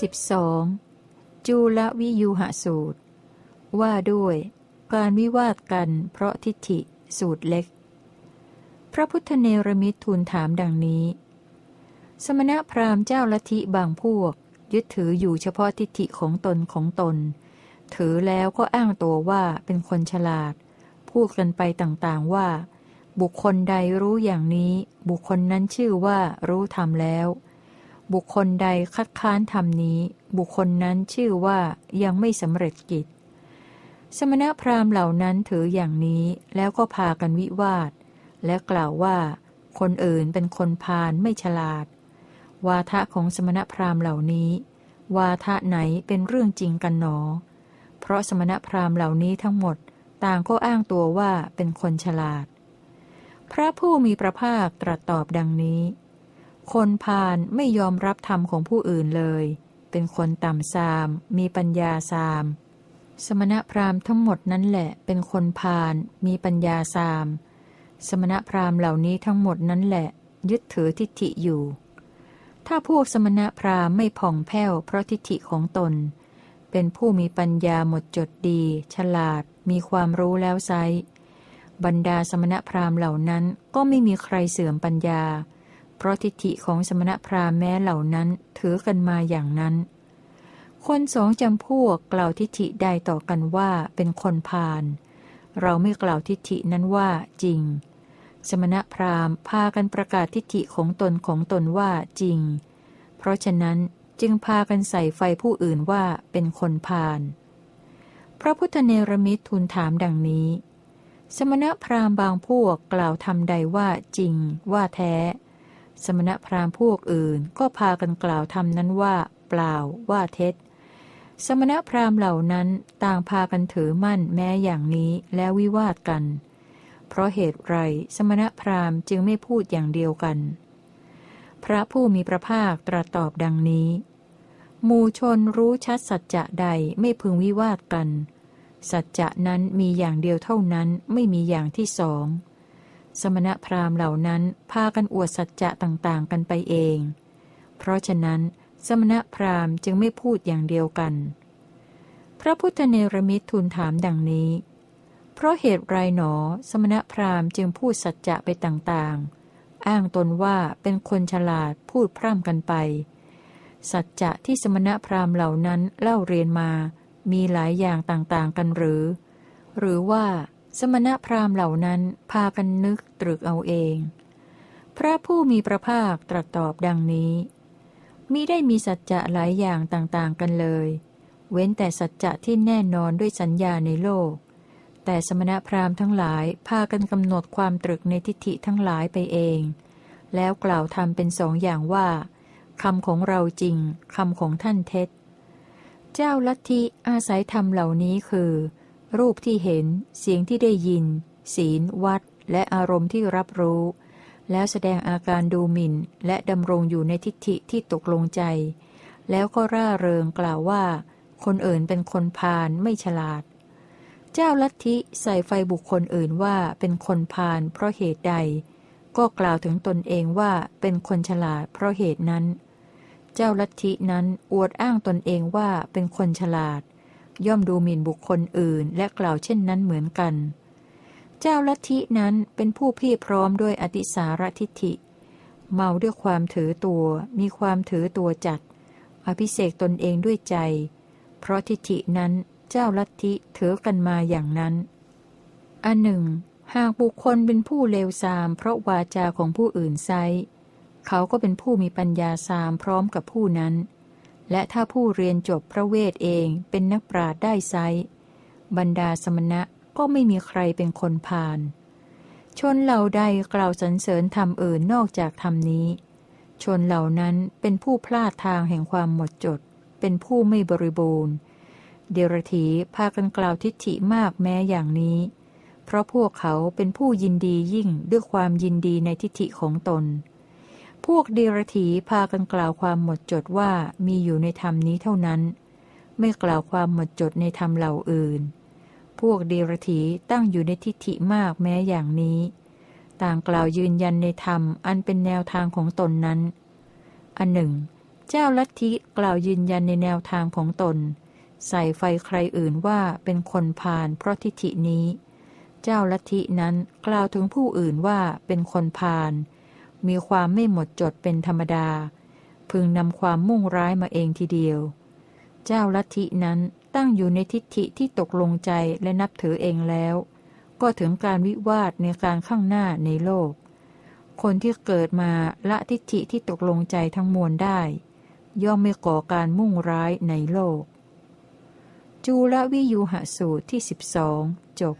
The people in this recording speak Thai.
12. จูลวิยูหสูตร ว่าด้วย การวิวาทกันเพราะทิฏฐิสูตรเล็ก พระพุทธเนรมิตรทูลถามดังนี้ สมณพราหมณ์เจ้าลัทธิบางพวก ยึดถืออยู่เฉพาะทิฏฐิของตนของตน ถือแล้วก็อ้างตัวว่าเป็นคนฉลาด พูดกันไปต่างๆว่า บุคคลใดรู้อย่างนี้ บุคคลนั้นชื่อว่ารู้ธรรมแล้ว บุคคลใดคัดค้านธรรมนี้ บุคคลนั้นชื่อว่ายังไม่สำเร็จกิจ สมณพราหมณ์เหล่านั้นถืออย่างนี้แล้วก็พากันวิวาท และกล่าวว่า คนอื่นเป็นคนพาลไม่ฉลาด วาทะของสมณพราหมณ์เหล่านี้ วาทะไหนเป็นเรื่องจริงกันหนอ เพราะสมณพราหมณ์เหล่านี้ทั้งหมดต่างก็อ้างตัวว่าเป็นคนฉลาด พระผู้มีพระภาคตรัสตอบดังนี้ คนพาลไม่ยอมรับธรรมของผู้อื่นเลย เป็นคนต่ำซาม มีปัญญาซาม สมณพราหมณ์ทั้งหมดนั้นแหละ เป็นคนพาลมีปัญญาซาม สมณพราหมณ์เหล่านี้ทั้งหมดนั้นแหละ ยึดถือทิฏฐิอยู่ ถ้าพวกสมณพราหมณ์ไม่ผ่องแผ้วเพราะทิฏฐิของตน เป็นผู้มีปัญญาหมดจดดี ฉลาด มีความรู้แล้วไซบรรดาสมณพราหมณ์เหล่านั้นก็ไม่มีใครเสื่อมปัญญา เพราะทิฏฐิของสมณพราหมณ์แม้เหล่านั้นถือกันมาอย่างนั้น คนสองจำพวกกล่าวทิฏฐิใดต่อกันว่าเป็นคนพาลเราไม่กล่าวทิฏฐินั้นว่าจริง สมณพราหมณ์พากันประกาศทิฏฐิของตนของตนว่าจริง เพราะฉะนั้นจึงพากันใส่ไฟผู้อื่นว่าเป็นคนพาลพระพุทธเนรมิตรทูลถามดังนี้ สมณพราหมณ์บางพวกกล่าวทำใดว่าจริงว่าแท้ สมณพราหมณ์พวกอื่นก็พากันกล่าวทำนั้นว่า เปล่าว่าเท็จ สมณพราหมณ์เหล่านั้นต่างพากันถือมั่นแม้อย่างนี้แล้ววิวาทกัน เพราะเหตุไรสมณพราหมณ์จึงไม่พูดอย่างเดียวกัน พระผู้มีพระภาคตรัสตอบดังนี้มูชนรู้ชัดสัจจะใดไม่พึงวิวาทกัน สัจจะนั้นมีอย่างเดียวเท่านั้นไม่มีอย่างที่สอง สมณพราหมณ์เหล่านั้นพากันอวดสัจจะต่างๆ กันไปเอง เพราะฉะนั้น สมณพราหมณ์จึงไม่พูดอย่างเดียวกัน พระพุทธเนรมิตรทูลถามดังนี้ เพราะเหตุไรหนอ สมณพราหมณ์จึงพูดสัจจะไปต่างๆ อ้างตนว่าเป็นคนฉลาดพูดพร่ำกันไป สัจจะที่สมณพราหมณ์เหล่านั้นเล่าเรียนมา มีหลายอย่างต่างๆ กันหรือ หรือว่า สมณพราหมณ์เหล่านั้นพากันนึกตรึกเอาเอง พระผู้มีพระภาคตรัสตอบดังนี้มิได้มีสัจจะหลายอย่างต่างๆกันเลย เว้นแต่สัจจะที่แน่นอนด้วยสัญญาในโลก แต่สมณพราหมณ์ทั้งหลายพากันกำหนดความตรึกในทิฏฐิทั้งหลายไปเอง แล้วกล่าวทำเป็นสองอย่างว่าคำของเราจริงคำของท่านเท็จ เจ้าลัทธิอาศัยธรรมเหล่านี้คือ รูปที่เห็น เสียงที่ได้ยิน ศีล วัด และอารมณ์ที่รับรู้ แล้วแสดงอาการดูหมิ่น และดำรงอยู่ในทิฏฐิที่ตกลงใจ แล้วก็ร่าเริงกล่าวว่า คนอื่นเป็นคนพาลไม่ฉลาด เจ้าลัทธิใส่ไฟบุคคลอื่นว่าเป็นคนพาลเพราะเหตุใด ก็กล่าวถึงตนเองว่าเป็นคนฉลาดเพราะเหตุนั้น เจ้าลัทธินั้นอวดอ้างตนเองว่าเป็นคนฉลาด ย่อมดูหมิ่นบุคคลอื่น และกล่าวเช่นนั้นเหมือนกัน เจ้าลัทธินั้นเป็นผู้พี่พร้อมด้วยอติสารทิฏฐิ เมาด้วยความถือตัว มีความถือตัวจัด อภิเสกตนเองด้วยใจ เพราะทิฏฐินั้นเจ้าลัทธิถือกันมาอย่างนั้น อันหนึ่ง หากบุคคลเป็นผู้เลวทราม เพราะวาจาของผู้อื่นไซเขาก็เป็นผู้มีปัญญาสามพร้อมกับผู้นั้น และถ้าผู้เรียนจบพระเวทเองเป็นนักปราดได้ไซบรรดาสมณะก็ไม่มีใครเป็นคนพาลชนเหล่าใดกล่าวสรรเสริญธรรมอื่นนอกจากธรรมนี้ ชนเหล่านั้นเป็นผู้พลาดทางแห่งความหมดจด เป็นผู้ไม่บริบูรณ์ เดรถีพากันกล่าวทิฏฐิมากแม้อย่างนี้ เพราะพวกเขาเป็นผู้ยินดียิ่งด้วยความยินดีในทิฏฐิของตน วกเดรถีพากันกล่าวความหมดจดว่ามีอยู่ในธรรมนี้เท่านั้น ไม่กล่าวความหมดจดในธรรมเหล่าอื่น พวกเดรถีตั้งอยู่ในทิฏฐิมากแม้อย่างนี้ ต่างกล่าวยืนยันในธรรมอันเป็นแนวทางของตนนั้น อันหนึ่ง เจ้าลัทธิกล่าวยืนยันในแนวทางของตน ใส่ไฟใครอื่นว่าเป็นคนพาลเพราะทิฏฐินี้ เจ้าลัทธินั้นกล่าวถึงผู้อื่นว่าเป็นคนพาล มีความไม่หมดจดเป็นธรรมดา พึงนำความมุ่งร้ายมาเองทีเดียว เจ้าลัทธินั้นตั้งอยู่ในทิฏฐิที่ตกลงใจและนับถือเองแล้ว ก็ถึงการวิวาทในการข้างหน้าในโลก คนที่เกิดมาละทิฏฐิที่ตกลงใจทั้งมวลได้ ย่อมไม่ก่อการมุ่งร้ายในโลก จูลวิยูหสูตรที่สิบสองจบ